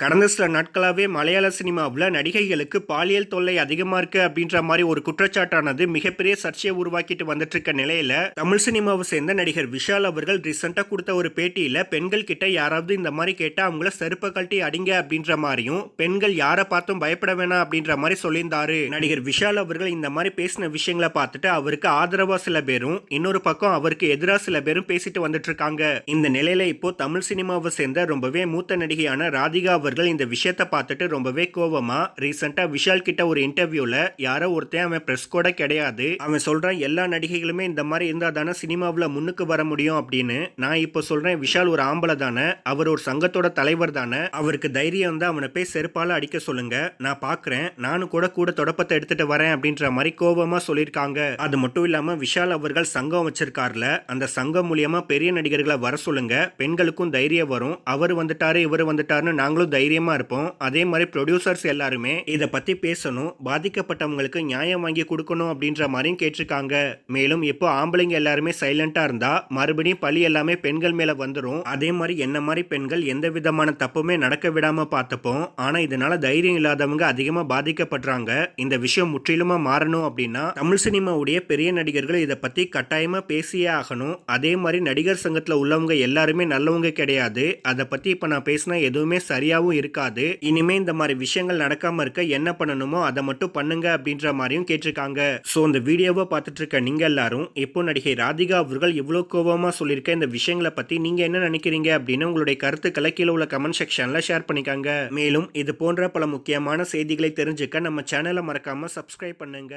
கடந்த சில நாட்களாகவே மலையாள சினிமாவில் நடிகைகளுக்கு பாலியல் தொல்லை அதிகமாக இருக்குது அப்படின்ற மாதிரி ஒரு குற்றச்சாட்டானது மிகப்பெரிய சர்ச்சையை உருவாக்கிட்டு வந்துட்டு இருக்க நிலையில் தமிழ் சினிமாவை சேர்ந்த நடிகர் விஷால் அவர்கள் ரீசெண்டாக கொடுத்த ஒரு பேட்டியில் பெண்கள் கிட்ட யாராவது இந்த மாதிரி கேட்டால் அவங்கள செருப்ப கழட்டி அடிங்க அப்படின்ற மாதிரியும் பெண்கள் யாரை பார்த்தும் பயப்பட வேணாம் அப்படின்ற மாதிரி சொல்லியிருந்தாரு. நடிகர் விஷால் அவர்கள் இந்த மாதிரி பேசின விஷயங்களை பார்த்துட்டு அவருக்கு ஆதரவாக சில பேரும் இன்னொரு பக்கம் அவருக்கு எதிராக சில பேரும் பேசிட்டு வந்துட்டு இருக்காங்க இந்த நிலையில இப்போ தமிழ் சினிமாவை சேர்ந்த ரொம்பவே மூத்த நடிகையான ராதிகா அவர்கள் இந்த விஷயத்தை பார்த்துட்டு ரொம்பவே கோவமா ரீசெண்டாக விஷால் கிட்ட ஒரு இன்டர்வியூவில் யாரோ ஒருத்தன் அவன் ப்ரெஸ் கூட கிடையாது. அவன் சொல்கிறான் எல்லா நடிகைகளுமே இந்த மாதிரி இருந்தால் தானே சினிமாவில் முன்னுக்கு வர முடியும் அப்படின்னு. நான் இப்போ சொல்கிறேன் விஷால் ஒரு ஆம்பளை தானே அவர் ஒரு சங்கத்தோட தலைவர் தானே அவருக்கு தைரியம் வந்து அவனை போய் செருப்பால் அடிக்க சொல்லுங்க. நான் பார்க்குறேன் நானும் கூட கூட தொடப்பத்தை எடுத்துட்டு வரேன் அப்படின்ற மாதிரி கோபமாக சொல்லியிருக்காங்க. அது மட்டும் இல்லாமல் விஷால் அவர்கள் சங்கம் வச்சிருக்கார்ல அந்த சங்கம் மூலியமாக பெரிய நடிகர்களை வர சொல்லுங்க. பெண்களுக்கும் தைரியம் வரும். அவர் வந்துட்டாரு இவர் வந்துட்டாருன்னு நாங்களும் தைரியமாக இருப்போம். அதே மாதிரி ப்ரொடியூசர்ஸ் எல்லாருமே இதை பற்றி பேசணும். பாதிக்கப்பட்டவங்களுக்கு நியாயம் வாங்கி கொடுக்கணும் அப்படின்ற மாதிரியும் கேட்டிருக்காங்க. மேலும் இப்போ ஆம்பளைங்க எல்லாருமே சைலண்டாக இருந்தால் மறுபடியும் பழி எல்லாமே பெண்கள் மேலே வந்துடும் அதே மாதிரி என்ன மாதிரி பெண்கள் எந்த விதமான தப்புமே நடக்க விடாமல் பார்த்தப்போம். ஆனால் இதனால தைரியம் இல்லாதவங்க அதிகமாக பாதிக்கப்படுறாங்க. இந்த விஷயம் முற்றிலுமா மாறணும் அப்படின்னா தமிழ் சினிமாவுடைய பெரிய நடிகர்கள் இதை பற்றி கட்டாயமாக பேசியே ஆகணும். அதே மாதிரி நடிகர் சங்கத்தில் உள்ளவங்க எல்லாருமே நல்லவங்க கிடையாது. அதை பற்றி இப்போ நான் பேசினா எதுவுமே சரியாக சரியாவும் இருக்காது. இனிமே இந்த மாதிரி விஷயங்கள் நடக்காம இருக்க என்ன பண்ணணுமோ அதை மட்டும் பண்ணுங்க அப்படின்ற மாதிரியும் கேட்டிருக்காங்க. ஸோ இந்த வீடியோவை பார்த்துட்டு இருக்க நீங்க எல்லாரும் இப்போ நடிகை ராதிகா அவர்கள் இவ்வளோ கோபமாக சொல்லியிருக்க இந்த விஷயங்களை பத்தி நீங்க என்ன நினைக்கிறீங்க அப்படின்னு உங்களுடைய கருத்துக்களை கீழே உள்ள கமெண்ட் செக்ஷன்ல ஷேர் பண்ணிக்காங்க. மேலும் இது போன்ற பல முக்கியமான செய்திகளை தெரிஞ்சுக்க நம்ம சேனலை மறக்காம சப்ஸ்கிரைப் பண்ணுங்க.